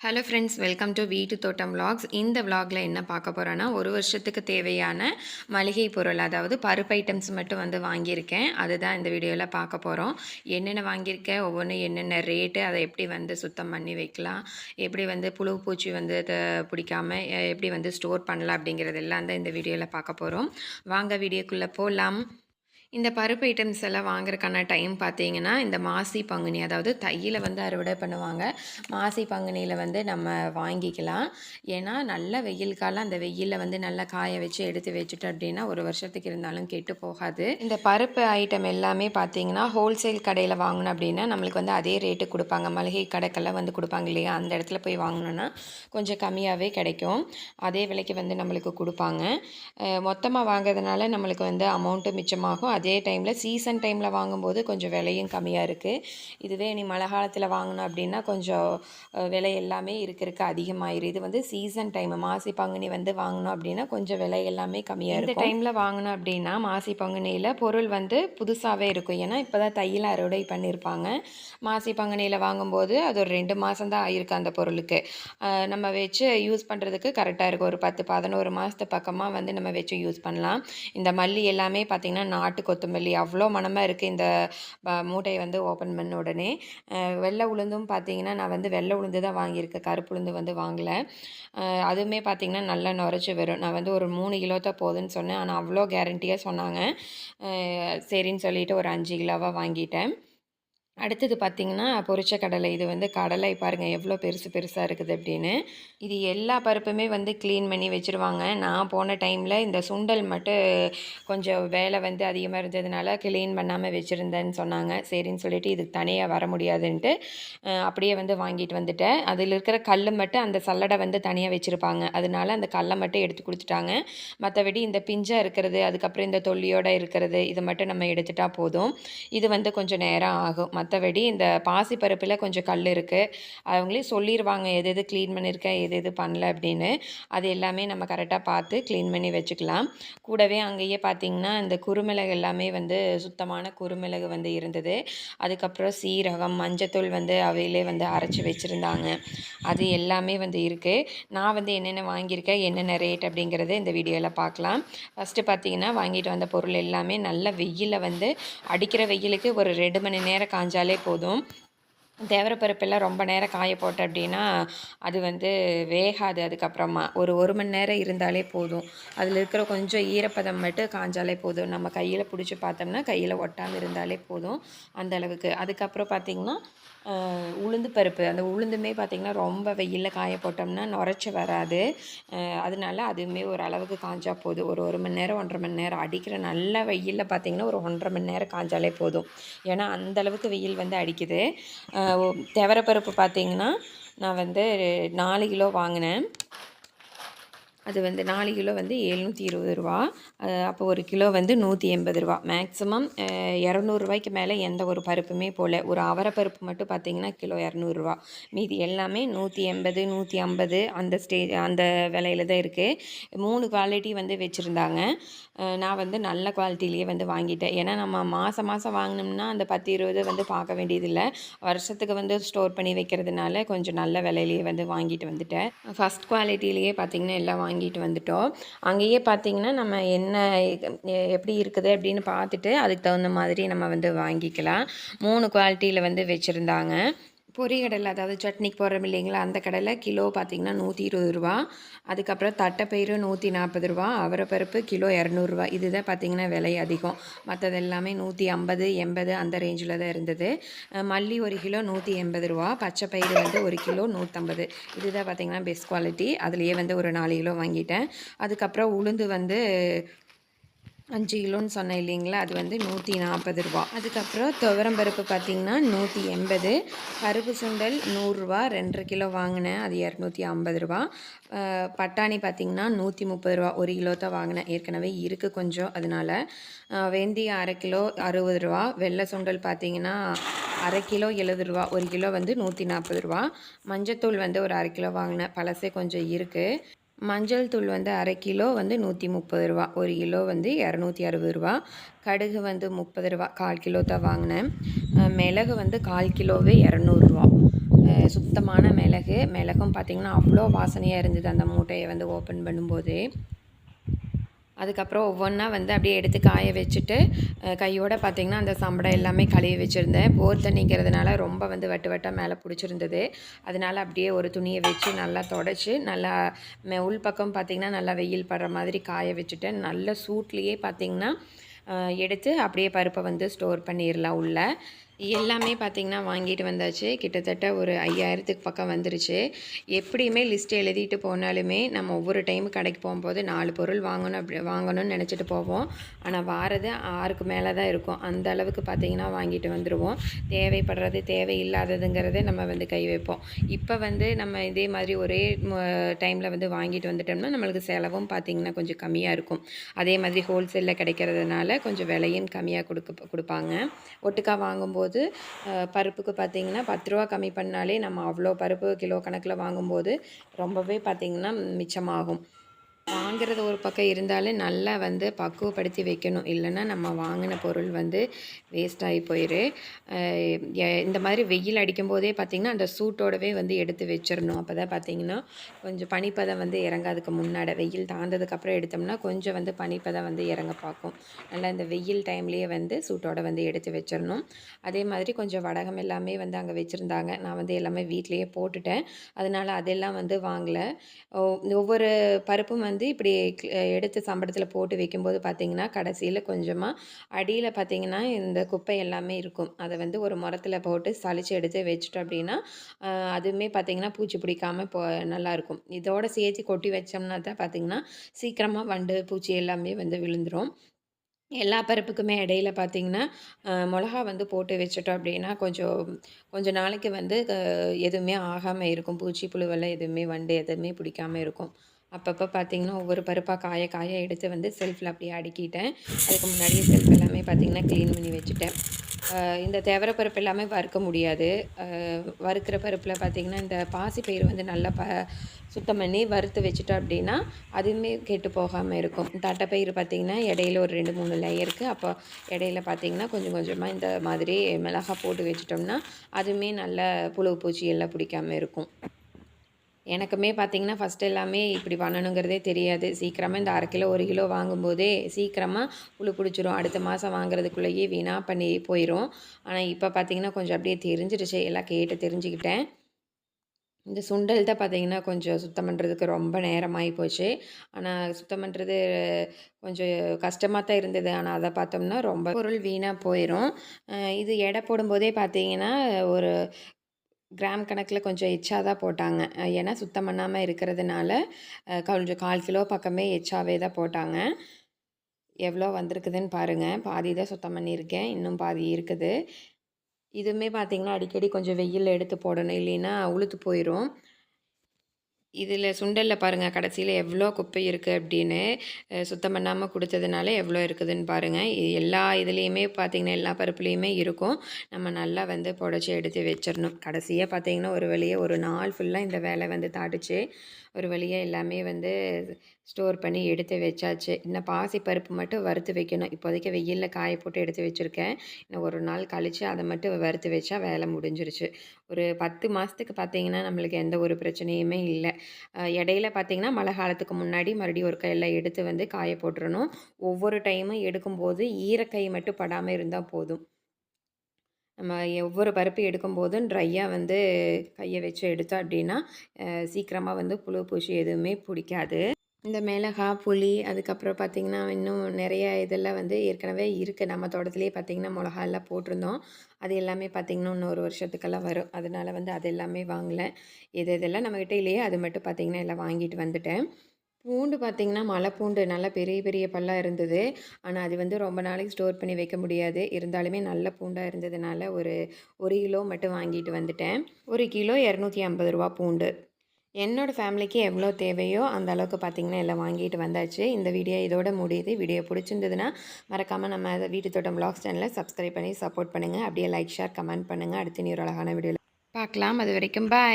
Hello friends welcome to வீட்டு தோட்டம் vlogs. இந்த vlogல என்ன பார்க்க போகிறோன்னா ஒரு வருஷத்துக்கு தேவையான மளிகை பொருள் அதாவது பருப்பு ஐட்டம்ஸ் மட்டும் வந்து வாங்கியிருக்கேன். அதுதான் இந்த வீடியோவில் பார்க்க போகிறோம் என்னென்ன வாங்கியிருக்கேன் ஒவ்வொன்றும் என்னென்ன ரேட்டு அதை எப்படி வந்து சுத்தம் பண்ணி வைக்கலாம் எப்படி வந்து புழு பூச்சி வந்து அதை பிடிக்காம எப்படி வந்து ஸ்டோர் பண்ணலாம் அப்படிங்கிறதெல்லாம் தான் இந்த வீடியோவில் பார்க்க போகிறோம் வாங்க வீடியோக்குள்ளே போகலாம் இந்த பருப்பு ஐட்டம்ஸ் எல்லாம் வாங்குறதுக்கான டைம் பார்த்தீங்கன்னா இந்த மாசி பங்குனி அதாவது தையில் வந்து அறுவடை பண்ணுவாங்க. மாசி பங்குனியில் வந்து நம்ம வாங்கிக்கலாம். ஏன்னா நல்ல வெயில் காலம் அந்த வெயிலில் வந்து நல்லா காய வச்சு எடுத்து வச்சுட்டோம் அப்படின்னா ஒரு வருஷத்துக்கு இருந்தாலும் கெட்டு போகாது. இந்த பருப்பு ஐட்டம் எல்லாமே பார்த்தீங்கன்னா ஹோல்சேல் கடையில் வாங்கணும் அப்படின்னா நம்மளுக்கு வந்து அதே ரேட்டு கொடுப்பாங்க. மளிகை கடைக்கெல்லாம் வந்து கொடுப்பாங்க இல்லையா? அந்த இடத்துல போய் வாங்கினோன்னா கொஞ்சம் கம்மியாகவே கிடைக்கும். அதே விலைக்கு வந்து நம்மளுக்கு கொடுப்பாங்க. மொத்தமாக வாங்குறதுனால நம்மளுக்கு வந்து அமௌண்ட்டு மிச்சமாகும். அதே டைமில் சீசன் டைமில் வாங்கும்போது கொஞ்சம் விலையும் கம்மியாக இருக்குது இதுவே நீ மழை காலத்தில் வாங்கினோம் அப்படின்னா கொஞ்சம் விலை எல்லாமே இருக்கிறதுக்கு அதிகமாயிரும். இது வந்து சீசன் டைம் மாசி பங்குனி வந்து வாங்கினோம் அப்படின்னா கொஞ்சம் விலை எல்லாமே கம்மியாக இருக்கும். டைமில் வாங்கினோம் அப்படின்னா மாசி பங்குனியில் பொருள் வந்து புதுசாகவே இருக்கும். ஏன்னா இப்போ தான் தையில் அறுவடை பண்ணியிருப்பாங்க மாசி பங்குனியில் வாங்கும்போது அது ஒரு ரெண்டு மாதம் தான் ஆயிருக்கு அந்த பொருளுக்கு. நம்ம வச்சு யூஸ் பண்ணுறதுக்கு கரெக்டாக இருக்கும். ஒரு பத்து பதினோரு மாதத்து பக்கமாக வந்து நம்ம வச்சு யூஸ் பண்ணலாம். இந்த மல்லி எல்லாமே பார்த்திங்கன்னா நாட்டு கொத்தமல்லி. அவ்வளோ மணமாக இருக்குது இந்த ப- மூட்டையை வந்து ஓப்பன் பண்ண உடனே. வெள்ளை உளுந்தும் பார்த்தீங்கன்னா நான் வந்து வெள்ளை உளுந்து தான் வாங்கியிருக்கேன். கருப்பு உளுந்து வந்து வாங்கலை. அதுவுமே பார்த்திங்கன்னா நல்லா நுரைச்சி வரும். நான் வந்து ஒரு மூணு கிலோ தான் போதுன்னு சொன்னேன். ஆனால் அவ்வளோ கேரண்டியாக சொன்னாங்க. சரின்னு சொல்லிட்டு ஒரு அஞ்சு கிலோவாக வாங்கிட்டேன். அடுத்தது பார்த்திங்கன்னா பொரிச்ச கடலை. இது வந்து கடலை பாருங்கள் எவ்வளோ பெருசு பெருசாக இருக்குது அப்படின்னு. இது எல்லா பருப்புமே வந்து க்ளீன் பண்ணி வச்சுருவாங்க. நான் போன டைமில் இந்த சுண்டல் மட்டும் கொஞ்சம் வேலை வந்து அதிகமாக இருந்ததுனால க்ளீன் பண்ணாமல் வச்சுருந்தேன்னு சொன்னாங்க. சரின்னு சொல்லிட்டு இதுக்கு தனியாக வர முடியாதுன்ட்டு அப்படியே வந்து வாங்கிட்டு வந்துட்டேன். அதில் இருக்கிற கல் மட்டும் அந்த சல்லடை வந்து தனியாக வச்சுருப்பாங்க. அதனால அந்த கல்லை மட்டும் எடுத்து கொடுத்துட்டாங்க மற்றபடி இந்த பிஞ்சாக இருக்கிறது அதுக்கப்புறம் இந்த தொல்லியோடு இருக்கிறது இதை மட்டும் நம்ம எடுத்துட்டால் போதும். இது வந்து கொஞ்சம் நேரம் ஆகும். மற்றபடி இந்த பாசிப்பருப்பில் கொஞ்சம் கல் இருக்குது அவங்களே சொல்லிடுவாங்க எது எது க்ளீன் பண்ணியிருக்கேன் எது எது பண்ணல அப்படின்னு. அது எல்லாமே நம்ம கரெக்டாக பார்த்து க்ளீன் பண்ணி வச்சுக்கலாம். கூடவே அங்கேயே பார்த்தீங்கன்னா இந்த குறுமிளகு எல்லாமே வந்து சுத்தமான குறுமிளகு வந்து இருந்தது. அதுக்கப்புறம் சீரகம் மஞ்சத்தூள் வந்து அவையிலே வந்து அரைச்சி வச்சுருந்தாங்க. அது எல்லாமே வந்து இருக்குது நான் வந்து என்னென்ன வாங்கியிருக்கேன் என்னென்ன ரேட் அப்படிங்கிறது இந்த வீடியோவில் பார்க்கலாம். ஃபஸ்ட்டு பார்த்தீங்கன்னா வாங்கிட்டு வந்த பொருள் எல்லாமே நல்ல வெயிலில் வந்து அடிக்கிற வெயிலுக்கு ஒரு ரெண்டு மணி நேரம் வச்சாலே போதும். தேவரப்பருப்பெல்லாம் ரொம்ப நேரம் காய போட்ட அப்படின்னா அது வந்து வேகாது அதுக்கப்புறமா. ஒரு ஒரு மணி நேரம் இருந்தாலே போதும். அதில் இருக்கிற கொஞ்சம் ஈரப்பதம் மட்டும் காஞ்சாலே போதும். நம்ம கையில் பிடிச்சி பார்த்தோம்னா கையில் ஒட்டாமல் இருந்தாலே போதும் அந்த அளவுக்கு. அதுக்கப்புறம் பார்த்திங்கன்னா உளுந்து பருப்பு. அந்த உளுந்துமே பார்த்திங்கன்னா ரொம்ப வெயிலில் காய போட்டோம்னா நுரைச்சி வராது. அதனால அதுவுமே ஒரு அளவுக்கு காஞ்சா போதும். ஒரு ஒரு மணி நேரம் ஒன்றரை மணி நேரம் அடிக்கிற நல்ல வெயிலில் பார்த்திங்கன்னா ஒரு ஒன்றரை மணி நேரம் காஞ்சாலே போதும். ஏன்னா அந்த அளவுக்கு வெயில் வந்து அடிக்குது. துவரப்பருப்பு பார்த்திங்கன்னா நான் வந்து நாலு கிலோ வாங்கினேன். அது வந்து நாலு கிலோ வந்து எழுநூற்றி இருபது ரூபா. அப்போ ஒரு கிலோ வந்து நூற்றி எண்பது ரூபா. மேக்ஸிமம் இரநூறுவாய்க்கு மேலே எந்த ஒரு பருப்புமே போல். ஒரு அவரப்பருப்பு மட்டும் பார்த்தீங்கன்னா கிலோ இரநூறுவா மீதி எல்லாமே நூற்றி எண்பது நூற்றி ஐம்பது அந்த ஸ்டேஜ் அந்த விலையில தான் இருக்குது மூணு குவாலிட்டி வந்து வச்சுருந்தாங்க. நான் வந்து நல்ல குவாலிட்டிலேயே வந்து வாங்கிட்டேன். ஏன்னா நம்ம மாதம் மாதம் வாங்கினோம்னா அந்த பத்து இருபது வந்து பார்க்க வேண்டியதில்லை. வருஷத்துக்கு வந்து ஸ்டோர் பண்ணி வைக்கிறதுனால கொஞ்சம் நல்ல விலையிலேயே வந்து வாங்கிட்டு வந்துட்டேன். ஃபஸ்ட் குவாலிட்டிலேயே பார்த்திங்கன்னா எல்லாம் வாங்கி வாங்கிட்டு வந்துட்டோம். அங்கேயே பார்த்திங்கன்னா நம்ம என்ன எப்படி இருக்குது அப்படின்னு பார்த்துட்டு அதுக்கு தகுந்த மாதிரி நம்ம வந்து வாங்கிக்கலாம். மூணு குவாலிட்டியில் வந்து வச்சுருந்தாங்க. பொரிகடலை அதாவது சட்னிக்கு போடுறோம் இல்லைங்களா அந்த கடலை கிலோ பார்த்திங்கன்னா நூற்றி இருபது ரூபா. அதுக்கப்புறம் தட்டைப்பயிறு நூற்றி நாற்பது ரூபா அவரைப்பருப்பு கிலோ இரநூறுவா இதுதான் பார்த்திங்கன்னா விலை அதிகம். மற்றது எல்லாமே நூற்றி ஐம்பது எண்பது அந்த ரேஞ்சில் தான் இருந்தது. மல்லி ஒரு கிலோ நூற்றி எண்பது ரூபா பச்சை பயிறு வந்து ஒரு கிலோ நூற்றம்பது இதுதான் பார்த்திங்கன்னா பெஸ்ட் குவாலிட்டி அதுலேயே வந்து ஒரு நாலு கிலோ வாங்கிட்டேன். அதுக்கப்புறம் உளுந்து வந்து அஞ்சு கிலோன்னு சொன்னேன் இல்லைங்களா? அது வந்து நூற்றி நாற்பது ரூபா. அதுக்கப்புறம் துவரம் பருப்பு பார்த்திங்கன்னா நூற்றி எண்பது. பருப்பு சுண்டல் நூறுரூவா ரெண்டரை கிலோ வாங்கினேன். அது இரநூத்தி ஐம்பது ரூபா. பட்டாணி பார்த்திங்கன்னா நூற்றி முப்பது ரூபா. ஒரு கிலோ தான் வாங்கினேன். ஏற்கனவே இருக்குது கொஞ்சம் அதனால. வெந்தயம் அரை கிலோ அறுபது ரூபா. வெள்ளை சுண்டல் பார்த்திங்கன்னா அரை கிலோ எழுபது ரூபா. ஒரு கிலோ வந்து நூற்றி நாற்பது ரூபா. மஞ்சத்தூள் வந்து ஒரு அரை கிலோ வாங்கினேன். பழசே கொஞ்சம் இருக்குது மஞ்சள் தூள் வந்து அரை கிலோ வந்து நூற்றி முப்பது ரூபா ஒரு கிலோ வந்து இரநூத்தி அறுபது ரூபா. கடுகு வந்து முப்பது ரூபா கால் கிலோ தான் வாங்கினேன். மிளகு வந்து கால் கிலோவே இரநூறுவா சுத்தமான மிளகு. மிளகும் பார்த்திங்கன்னா அவ்வளோ வாசனையாக இருந்தது அந்த மூட்டையை வந்து ஓப்பன் பண்ணும்போது. அதுக்கப்புறம் ஒவ்வொன்றா வந்து அப்படியே எடுத்து காய வச்சுட்டு கையோடு கையோட பார்த்திங்கன்னா அந்த சம்படம் எல்லாமே கழுவி வச்சுருந்தேன். போர் தண்ணிங்கிறதுனால ரொம்ப வந்து வட்டு வட்டாக மேலே பிடிச்சிருந்தது. அதனால அப்படியே ஒரு துணியை வச்சு நல்லா தொடச்சி நல்லா மெ- உள் பக்கம் பார்த்திங்கன்னா நல்லா வெயில் படுற மாதிரி காய வச்சுட்டேன். நல்ல சூட்லேயே பார்த்திங்கன்னா எடுத்து அப்படியே பருப்பை வந்து ஸ்டோர் பண்ணிடலாம் உள்ளே. எல்லாமே பார்த்திங்கன்னா வாங்கிட்டு வந்தாச்சு. கிட்டத்தட்ட ஒரு ஐயாயிரத்துக்கு பக்கம் வந்துருச்சு. எப்படியுமே லிஸ்ட் எழுதிட்டு போனாலுமே நம்ம ஒவ்வொரு டைம் கடைக்கு போகும்போது நாலு பொருள் வாங்கணும் அப்படி வாங்கணும்னு நினச்சிட்டு போவோம். ஆனால் வாரது ஆறுக்கு மேலே தான் இருக்கும். அந்த அளவுக்கு பார்த்திங்கன்னா வாங்கிட்டு வந்துடுவோம் தேவைப்படுறது தேவையில்லாததுங்கிறத நம்ம வந்து கை வைப்போம். இப்போ வந்து நம்ம இதே மாதிரி ஒரே டைமில் வந்து வாங்கிட்டு வந்துட்டோம்னா நம்மளுக்கு செலவும் பார்த்திங்கன்னா கொஞ்சம் கம்மியாக இருக்கும். அதே மாதிரி ஹோல்சேலில் கிடைக்கிறதுனால கொஞ்சம் விலையும் கம்மியாக கொடுக்க கொடுப்பாங்க. ஒட்டுக்காக வாங்கும்போது அஹ், பருப்புக்கு பார்த்திங்கன்னா பத்து ரூபா கம்மி பண்ணாலே நம்ம அவ்வளோ பருப்பு கிலோ கணக்கில் வாங்கும்போது ரொம்பவே பார்த்திங்கன்னா மிச்சமாகும். வாங்குறது ஒரு பக்கம் இருந்தாலும் நல்லா வந்து பக்குவப்படுத்தி வைக்கணும். இல்லைன்னா நம்ம வாங்கின பொருள் வந்து வேஸ்ட் ஆகி போயிடு இந்த மாதிரி வெயில் அடிக்கும் போதே பார்த்திங்கன்னா அந்த சூட்டோடவே வந்து எடுத்து வச்சிடணும். அப்போ தான் பார்த்திங்கன்னா கொஞ்சம் பனிப்பதம் வந்து இறங்காதுக்கு முன்னாடி வெயில் தாழ்ந்ததுக்கப்புறம் எடுத்தோம்னா கொஞ்சம் வந்து பனிப்பதம் வந்து இறங்க பார்க்கும். நல்லா இந்த வெயில் டைம்லேயே வந்து சூட்டோட வந்து எடுத்து வச்சிடணும். அதே மாதிரி கொஞ்சம் வடகம் எல்லாமே வந்து அங்கே வச்சுருந்தாங்க. நான் வந்து எல்லாமே வீட்லேயே போட்டுட்டேன். அதனால் அதெல்லாம் வந்து வாங்கலை. ஒவ்வொரு பருப்பும் வந்து இப்படி எடுத்து சம்பளத்தில் போட்டு வைக்கும்போது பார்த்தீங்கன்னா கடைசியில் கொஞ்சமாக அடியில் பார்த்தீங்கன்னா இந்த குப்பை எல்லாமே இருக்கும். அதை வந்து ஒரு முரத்தில் போட்டு சளிச்சு எடுத்து வச்சுட்டோம் அப்படின்னா அதுவுமே பார்த்தீங்கன்னா பூச்சி பிடிக்காமல் போ நல்லாயிருக்கும் இதோட சேர்த்து கொட்டி வச்சோம்னா தான் பார்த்தீங்கன்னா சீக்கிரமாக வண்டு பூச்சி எல்லாமே வந்து விழுந்துடும் எல்லா பருப்புக்குமே இடையில பார்த்திங்கன்னா மிளகா வந்து போட்டு வச்சுட்டோம் அப்படின்னா கொஞ்சம் கொஞ்சம் நாளைக்கு வந்து எதுவுமே ஆகாமல் இருக்கும். பூச்சி புழுவெல்லாம் எதுவுமே வண்டு எதுவுமே பிடிக்காமல் இருக்கும். அப்பப்போ பார்த்தீங்கன்னா ஒவ்வொரு பருப்பாக காய காய எடுத்து வந்து செல்ஃபில் அப்படியே அடுக்கிட்டேன். அதுக்கு முன்னாடியே செல்ஃப் எல்லாமே பார்த்தீங்கன்னா க்ளீன் பண்ணி வச்சுட்டேன். இந்த தேவர பருப்பு எல்லாமே வறுக்க முடியாது. வறுக்கிற பருப்பில் பார்த்தீங்கன்னா இந்த பாசிப்பயிறு வந்து நல்லா ப சுத்தம் பண்ணி வறுத்து வச்சுட்டோம் அப்படின்னா அதுவுமே கெட்டு போகாமல் இருக்கும். தட்டைப்பயிறு பார்த்திங்கன்னா இடையில ஒரு ரெண்டு மூணு லேயருக்கு அப்போ இடையில பார்த்திங்கன்னா கொஞ்சம் கொஞ்சமாக இந்த மாதிரி மிளகா போட்டு வச்சிட்டோம்னா அதுவுமே நல்ல புழு பூச்சி எல்லாம் பிடிக்காமல் இருக்கும். எனக்குமே பார்த்திங்கன்னா ஃபஸ்ட் எல்லாமே இப்படி பண்ணணுங்கிறதே தெரியாது. சீக்கிரமாக இந்த அரை கிலோ ஒரு கிலோ வாங்கும்போதே சீக்கிரமாக புழு பிடிச்சிரும். அடுத்த மாதம் வாங்குறதுக்குள்ளேயே வீணாக பண்ணி போயிடும் ஆனால் இப்போ பார்த்திங்கன்னா கொஞ்சம் அப்படியே தெரிஞ்சிருச்சு. எல்லாம் கேட்டு தெரிஞ்சுக்கிட்டேன். இந்த சுண்டல் தான் பார்த்தீங்கன்னா கொஞ்சம் சுத்தம் பண்ணுறதுக்கு ரொம்ப நேரமாகி போச்சு. ஆனால் சுத்தம் பண்ணுறது கொஞ்சம் கஷ்டமாக தான் இருந்தது. ஆனால் அதை பார்த்தோம்னா ரொம்ப பொருள் வீணாக போயிடும் இது எடை போடும்போதே பார்த்தீங்கன்னா ஒரு கிராம் கணக்கில் கொஞ்சம் எச்சா தான் போட்டாங்க. ஏன்னா சுத்தம் பண்ணாமல் இருக்கிறதுனால கொஞ்சம் கால் கிலோ பக்கமே எச்சாவே தான் போட்டாங்க. எவ்வளோ வந்திருக்குதுன்னு பாருங்கள் பாதி தான் சுத்தம் பண்ணியிருக்கேன். இன்னும் பாதி இருக்குது. இதுவுமே பார்த்திங்கன்னா அடிக்கடி கொஞ்சம் வெயிலில் எடுத்து போடணும். இல்லைன்னா உளுத்து போயிடும் இதில் சுண்டலில் பாருங்கள் கடைசியில் எவ்வளோ குப்பை இருக்குது அப்படின்னு சுத்தம் பண்ணாமல் கொடுத்ததுனால எவ்வளோ இருக்குதுன்னு பாருங்கள் இது எல்லா இதுலேயுமே பார்த்திங்கன்னா எல்லா பருப்புலேயுமே இருக்கும். நம்ம நல்லா வந்து புடச்சி எடுத்து வச்சிடணும். கடைசியாக பார்த்தீங்கன்னா ஒரு வழியே ஒரு நாள் ஃபுல்லாக இந்த வேலை வந்து தாட்டுச்சு. ஒரு வழியாக எல்லாமே வந்து ஸ்டோர் பண்ணி எடுத்து வச்சாச்சு. இன்னும் பாசி பருப்பு மட்டும் வறுத்து வைக்கணும். இப்போதைக்கு வெயிலில் காய போட்டு எடுத்து வச்சுருக்கேன். இன்னும் ஒரு நாள் கழித்து அதை மட்டும் வறுத்து வச்சா வேலை முடிஞ்சிருச்சு. ஒரு பத்து மாதத்துக்கு பார்த்தீங்கன்னா நம்மளுக்கு எந்த ஒரு பிரச்சனையுமே இல்லை. இடையில பார்த்தீங்கன்னா மழை காலத்துக்கு முன்னாடி மறுபடியும் ஒரு கையில் எடுத்து வந்து காய போட்டுறணும். ஒவ்வொரு டைமும் எடுக்கும்போது ஈரக்கை மட்டும் படாமல் இருந்தால் போதும். நம்ம ஒவ்வொரு பருப்பு எடுக்கும்போதும் ட்ரையாக வந்து கையை வச்சு எடுத்தோம் அப்படின்னா சீக்கிரமாக வந்து புழு பூச்சி எதுவுமே பிடிக்காது. இந்த மிளகா புளி அதுக்கப்புறம் பார்த்திங்கன்னா இன்னும் நிறைய இதெல்லாம் வந்து ஏற்கனவே இருக்குது நம்ம தோட்டத்துலேயே பார்த்திங்கன்னா மிளகா எல்லாம் போட்டிருந்தோம். அது எல்லாமே பார்த்திங்கன்னா இன்னொரு வருஷத்துக்கெல்லாம் வரும். அதனால வந்து அது எல்லாமே வாங்கலை. எது இதெல்லாம் நம்மக்கிட்ட இல்லையே அது மட்டும் பார்த்திங்கன்னா எல்லாம் வாங்கிட்டு வந்துட்டேன். பூண்டு பார்த்திங்கன்னா மலை பூண்டு நல்லா பெரிய பெரிய பல்லாக இருந்தது. ஆனால் அது வந்து ரொம்ப நாளைக்கு ஸ்டோர் பண்ணி வைக்க முடியாது. இருந்தாலுமே நல்ல பூண்டாக இருந்ததுனால ஒரு ஒரு கிலோ மட்டும் வாங்கிட்டு வந்துட்டேன். ஒரு கிலோ இரநூத்தி ஐம்பது ரூபா பூண்டு. என்னோடய ஃபேமிலிக்கு எவ்வளோ தேவையோ அந்த அளவுக்கு பார்த்திங்கன்னா எல்லாம் வாங்கிட்டு வந்தாச்சு. இந்த வீடியோ இதோட முடியுது. வீடியோ பிடிச்சிருந்ததுன்னா மறக்காமல் நம்ம வீட்டு தோட்டம் பிளாக்ஸ் சேனலை சப்ஸ்கிரைப் பண்ணி சப்போர்ட் பண்ணுங்கள் அப்படியே லைக் ஷேர் கமெண்ட் பண்ணுங்கள் அடுத்து நீ ஒரு அழகான வீடியோவில் பார்க்கலாம் அது வரைக்கும் பாய்